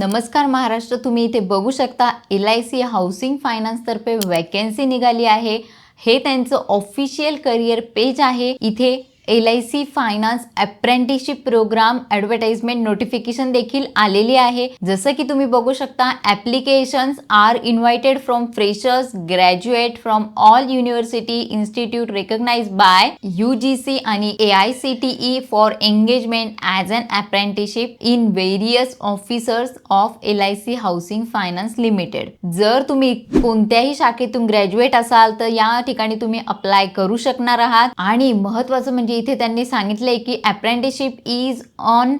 नमस्कार महाराष्ट्र तुम्ही इथे बघू शकता एल आय सी हाऊसिंग फायनान्सतर्फे वॅकन्सी निघाली आहे. हे त्यांचं ऑफिशियल करिअर पेज आहे. इथे L I C finance apprenticeship program advertisement notification देखील आलेली आहे. जसं की तुम्ही बघू शकता applications are invited from freshers graduate from all university institute recognize by U G C आणि A I C T E for engagement as an apprenticeship in various officers of L I C housing finance limited. जर तुम्ही कोणत्याही शाखेतून graduate असाल तर या ठिकाणी तुम्ही अप्लाय करू शकणार आहात. आणि महत्त्वाचं म्हणजे इथे त्यांनी सांगितलंय की apprenticeship is on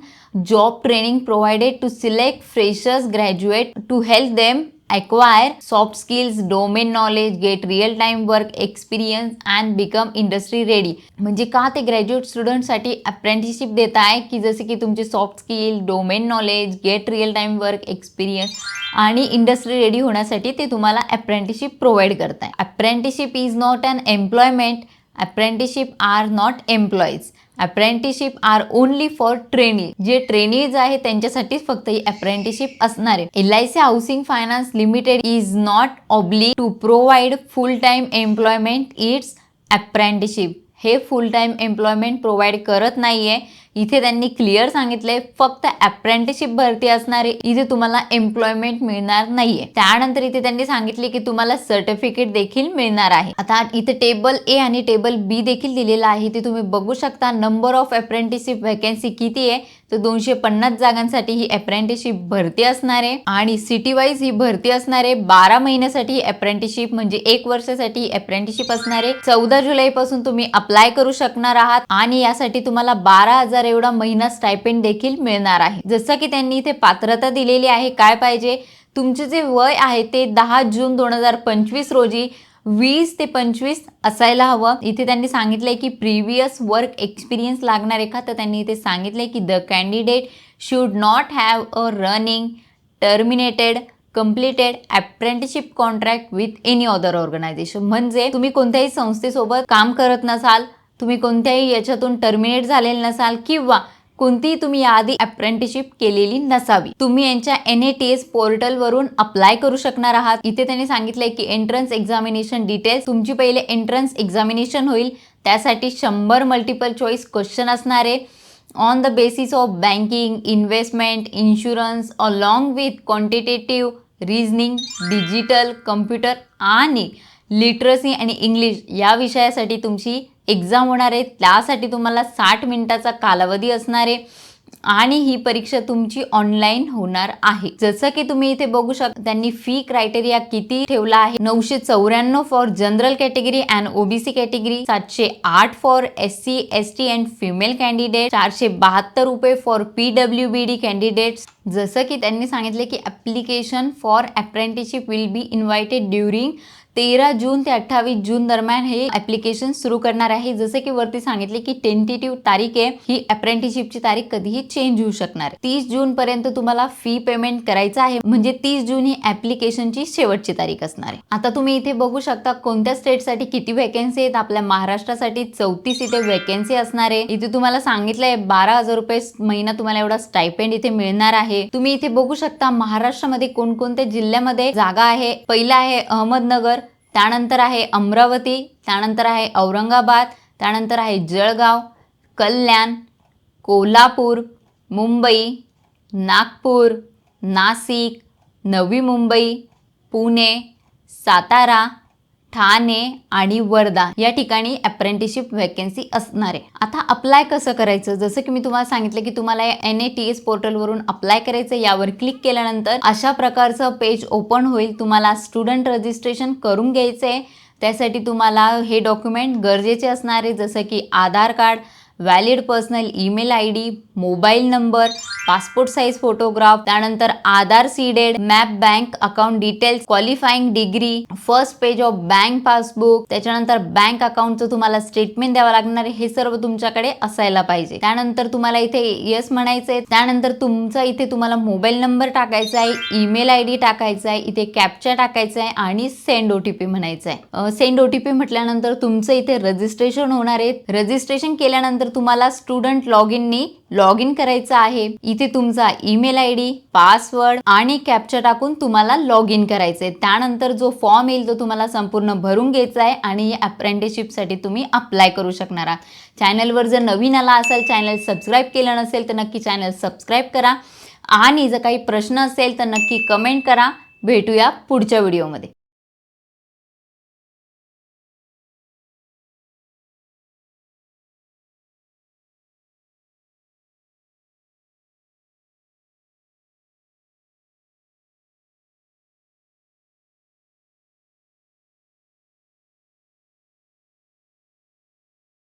job training provided to select freshers graduate to help them acquire soft skills domain knowledge get real time work experience and become industry ready. म्हणजे का ते ग्रॅज्युएट स्टुडंटसाठी अप्रेंटिसशिप देत आहे? की जसे की तुमचे soft skill domain knowledge get real time work experience आणि इंडस्ट्री रेडी होण्यासाठी ते तुम्हाला अप्रेंटिसशिप प्रोव्हाइड करत आहे apprenticeship is not an employment apprenticeship are not employees apprenticeship are only for trainee जे ट्रेनीज आहे त्यांच्यासाठीच फक्त ही अप्रेंटिसशिप असणार आहे. L I C housing finance limited is not obliged to provide full time employment it's apprenticeship हे full time employment provide करत नाहीये. इथे त्यांनी क्लिअर सांगितले फक्त अप्रेंटिसशिप भरती असणारे इथे तुम्हाला एम्प्लॉयमेंट मिळणार नाहीये. त्यानंतर इथे त्यांनी सांगितले की तुम्हाला सर्टिफिकेट देखील मिळणार आहे. आता इथे टेबल ए आणि टेबल बी देखील दिलेलं आहे ते तुम्ही बघू शकता. नंबर ऑफ अप्रेंटिसशिप व्हॅकन्सी किती आहे? तर दोनशे पन्नास जागांसाठी ही अप्रेंटिसशिप भरती असणार आहे. आणि सिटी वाईज ही भरती असणार आहे. बारा महिन्यासाठी अप्रेंटिसशिप म्हणजे एक वर्षासाठी अप्रेंटिसशिप असणार आहे. चौदा जुलै पासून तुम्ही अप्लाय करू शकणार आहात. आणि यासाठी तुम्हाला बारा हजार एवढा महिना स्टायपेंड देखील मिळणार आहे. जसं की त्यांनी इथे पात्रता दिलेली आहे. काय पाहिजे? तुमचे जे वय आहे ते दहा जून दोन हजार पंचवीस रोजी वीस ते पंचवीस असायला हवं. इथे त्यांनी सांगितलंय की प्रिव्हियस वर्क एक्सपिरियन्स लागणार आहे का तर त्यांनी इथे सांगितलंय की the candidate should not have a running terminated completed apprenticeship contract with any other organisation म्हणजे तुम्ही कोणत्याही संस्थेसोबत काम करत नसाल तुम्ही कोणत्याही याच्यातून टर्मिनेट झालेले नसाल किंवा कोणतीही तुम्ही याआधी अप्रेंटिसशिप केलेली नसावी. तुम्ही यांच्या एन ए टी एस पोर्टलवरून अप्लाय करू शकणार आहात. इथे त्यांनी सांगितलंय की एंट्रन्स एक्झामिनेशन डिटेल्स तुमची पहिले एंट्रन्स एक्झामिनेशन होईल. त्यासाठी शंभर मल्टिपल चॉईस क्वेश्चन असणारे on the basis of banking investment insurance along with quantitative reasoning digital computer आणि लिटरसी आणि इंग्लिश या विषयासाठी तुमची एक्झाम होणार आहे त्यासाठी तुम्हाला साठ मिनिटाचा कालावधी असणार आहे आणि ही परीक्षा तुमची ऑनलाईन होणार आहे. जसं की तुम्ही इथे बघू शकता त्यांनी फी क्रायटेरिया किती ठेवला आहे? नऊशे चौऱ्याण्णव for general category and OBC category सातशे आठ for S C S T and female candidate चारशे बहात्तर रुपये for P W B D candidates जसं की त्यांनी सांगितले की application for apprenticeship will be invited during तेरा जून ते अठ्ठावीस जून दरम्यान हे ॲप्लिकेशन सुरू करणार आहे. जसे की वरती सांगितले की टेंटेटिव्ह तारीख आहे. ही अप्रेंटिसशिपची तारीख कधीही चेंज होऊ शकणार. तीस जून पर्यंत तुम्हाला फी पेमेंट करायचं आहे. म्हणजे तीस जून ही ॲप्लिकेशनची शेवटची तारीख असणार आहे. आता तुम्ही इथे बघू शकता कोणत्या स्टेटसाठी किती व्हॅकन्सी आहेत. आपल्या महाराष्ट्रासाठी चौतीस इथे व्हॅकन्सी असणार आहे. इथे तुम्हाला सांगितलंय बारा हजार रुपये महिना तुम्हाला एवढा स्टायपेंड इथे मिळणार आहे. तुम्ही इथे बघू शकता महाराष्ट्रामध्ये कोणकोणत्या जिल्ह्यामध्ये जागा आहे. पहिला आहे अहमदनगर त्यानंतर आहे अमरावती त्यानंतर आहे औरंगाबाद त्यानंतर आहे जळगाव कल्याण कोल्हापूर मुंबई नागपूर नाशिक नवी मुंबई पुणे सातारा ठाणे आणि वर्धा या ठिकाणी अप्रेंटिसशिप व्हॅकन्सी असणार आहे. आता अप्लाय कसं करायचं? जसं की मी तुम्हाला सांगितलं की तुम्हाला एन ए टी एस पोर्टलवरून अप्लाय करायचं यावर क्लिक केल्यानंतर अशा प्रकारचं पेज ओपन होईल. तुम्हाला स्टुडंट रजिस्ट्रेशन करून घ्यायचं आहे त्यासाठी तुम्हाला हे डॉक्युमेंट गरजेचे असणार आहे जसं की Aadhaar card valid personal email I D mobile number passport size photograph त्यानंतर Aadhaar seeded map bank account details qualifying degree first page of bank passbook त्याच्यानंतर बँक अकाउंटचं तुम्हाला स्टेटमेंट द्यावं लागणार आहे. हे सर्व तुमच्याकडे असायला पाहिजे. त्यानंतर तुम्हाला इथे येस म्हणायचंय. त्यानंतर तुमचा इथे तुम्हाला मोबाईल नंबर टाकायचा आहे ईमेल आय डी टाकायचा आहे इथे कॅप्चा टाकायचा आहे आणि सेंड ओटीपी म्हणायचा म्हणायचं आहे. सेंड ओटीपी म्हटल्यानंतर तुमचं इथे रजिस्ट्रेशन होणार आहे. रजिस्ट्रेशन केल्यानंतर तुम्हाला स्टुडंट लॉग इननी लॉग इन करायचं आहे. इथे तुमचा ईमेल आय डी पासवर्ड आणि कॅप्चर टाकून तुम्हाला लॉग इन करायचं आहे त्यानंतर जो फॉर्म येईल तो तुम्हाला संपूर्ण भरून घ्यायचा आहे आणि अप्रेंटिसशिपसाठी तुम्ही अप्लाय करू शकणार आहात. चॅनलवर जर नवीन आला असेल चॅनल सबस्क्राईब केलं नसेल तर नक्की चॅनल सबस्क्राईब करा. आणि जर काही प्रश्न असेल तर नक्की कमेंट करा. भेटूया पुढच्या व्हिडिओमध्ये